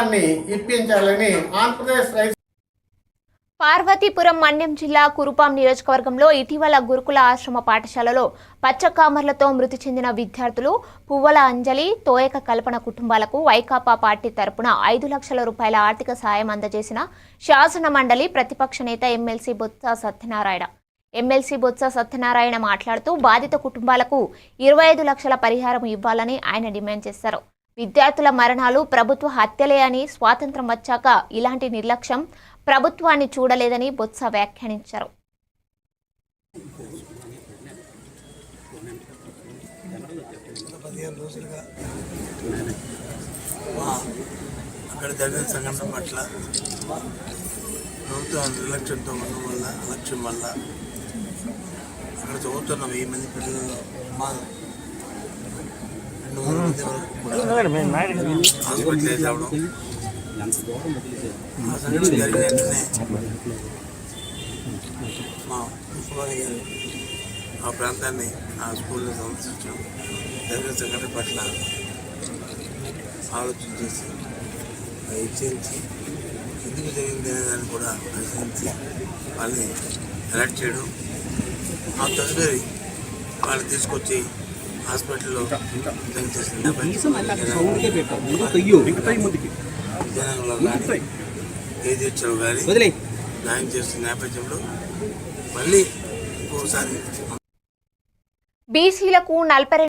ఉద్యోగాన్ని ఇప్పించాలని ఆంధ్రప్రదేశ్ రైతు పార్వతీపురం మన్యం జిల్లా కురుపాం నియోజకవర్గంలో ఇటీవల గురుకుల ఆశ్రమ పాఠశాలలో పచ్చకామర్లతో మృతి చెందిన విద్యార్థులు పువ్వల అంజలి తోయక కల్పన కుటుంబాలకు వైకాపా పార్టీ తరపున ఐదు లక్షల రూపాయల ఆర్థిక సాయం అందజేసిన శాసన మండలి ప్రతిపక్ష నేత M L C Botsa Satyanarayana. M L C Botsa Satyanarayana మాట్లాడుతూ బాధిత కుటుంబాలకు ఇరవై ఐదు లక్షల పరిహారం ఇవ్వాలని ఆయన డిమాండ్ చేశారు. విద్యార్థుల మరణాలు ప్రభుత్వ హత్యలే అని స్వాతంత్రం వచ్చాక ఇలాంటి నిర్లక్ష్యం ప్రభుత్వాన్ని చూడలేదని బొత్స వ్యాఖ్యానించారు. అక్కడ జరిగిన సంఘటన పట్ల ప్రభుత్వం నిర్లక్ష్యంతో ఉండడం వల్ల అలక్ష్యం వల్ల అక్కడ చదువుతున్న వెయ్యి మంది పిల్లలు మా రెండు వందల మంది వరకు కూడా హాస్పిటల్ రావడం ఆ సంఘటన జరిగిన వెంటనే మా ముఖ్యమంత్రి గారు ఆ ప్రాంతాన్ని ఆ స్కూల్ని సందర్శించడం జరిగిన సంఘటన పట్ల ఆలోచన చేసి హెచ్చరించి ఎందుకు జరిగింది అనే దాన్ని కూడా పరిశీలించి వాళ్ళని అలర్ట్ చేయడం ఆ తదుపరి వాళ్ళు తీసుకొచ్చి హాస్పిటల్లో చేసిన విజయనగరంలో కానీ జాయిన్ చేసిన నేపథ్యంలో మళ్ళీ ఇంకోసారి బీసీలకు నలభై